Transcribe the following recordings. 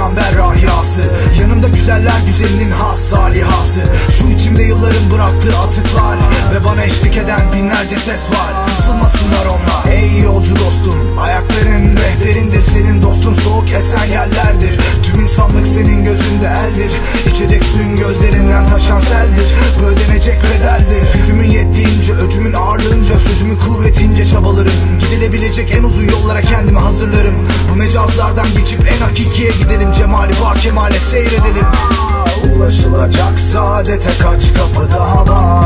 peygamber rahiyası Yanımda güzeller güzelinin has salihası. Şu içimde yılların bıraktığı atıklar Ve bana eşlik eden binlerce ses var. Kısılmasınlar onlar. Ey yolcu dostum Ayakların rehberindir senin dostun Soğuk esen yerlerdir. Tüm insanlık senin gözünde eldir İçecek suyun gözlerinden taşan seldir. Bu ödenecek bedeldir. Gücümün yettiğince, öcümün ağırlığınca Sözümün kuvvetince çabalarım. Gidilebilecek en uzun yollara kendimi hazırlarım. Bu mecazlardan hakikiye gidelim Cemali bak kemale seyredelim. Ulaşılacak saadete kaç kapı daha var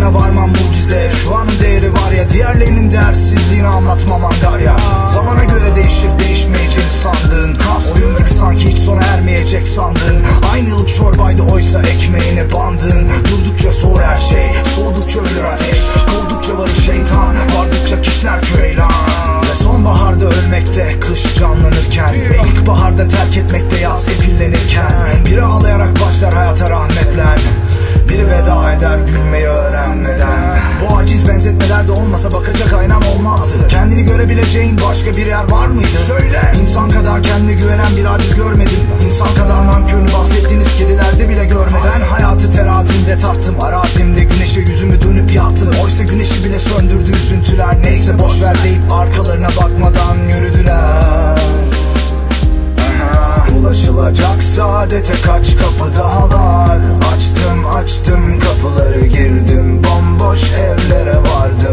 Yarına varmam mucize. Şu anın değeri var ya Diğerlerinin değersizliğini anlatmam angarya Zamana göre değişir değişmeyeceğini sandığın. Kas oyun gibi sanki hiç sona ermeyecek sandın Aynı yıllık çorbaydı oysa ekmeğine bandın Durdukça soğur her şey Soğudukça ölür ateş. Koldukça varır şeytan Vardıkça kişner küreylan Ve sonbaharda ölmekte Kış canlanırken ilkbaharda terk etmekte yaz efillenirken. Biri ağlayarak başka bir yer var mıydı? Söyle. İnsan kadar kendine güvenen bir aciz görmedim. İnsan kadar nankörünü bahsettiğiniz kedilerde bile görmedim. Ben hayatı terazimde tarttım. Arazimde güneşe yüzümü dönüp yattım Oysa güneşi bile söndürdü üzüntüler. Neyse boş ver deyip arkalarına bakmadan yürüdüler. Ulaşılacak saadete kaç kapı daha var? Açtım açtım kapıları girdim Bomboş evlere vardım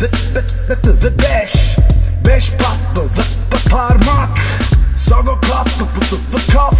Beş. Beş parmak. Sago kaf kaf kef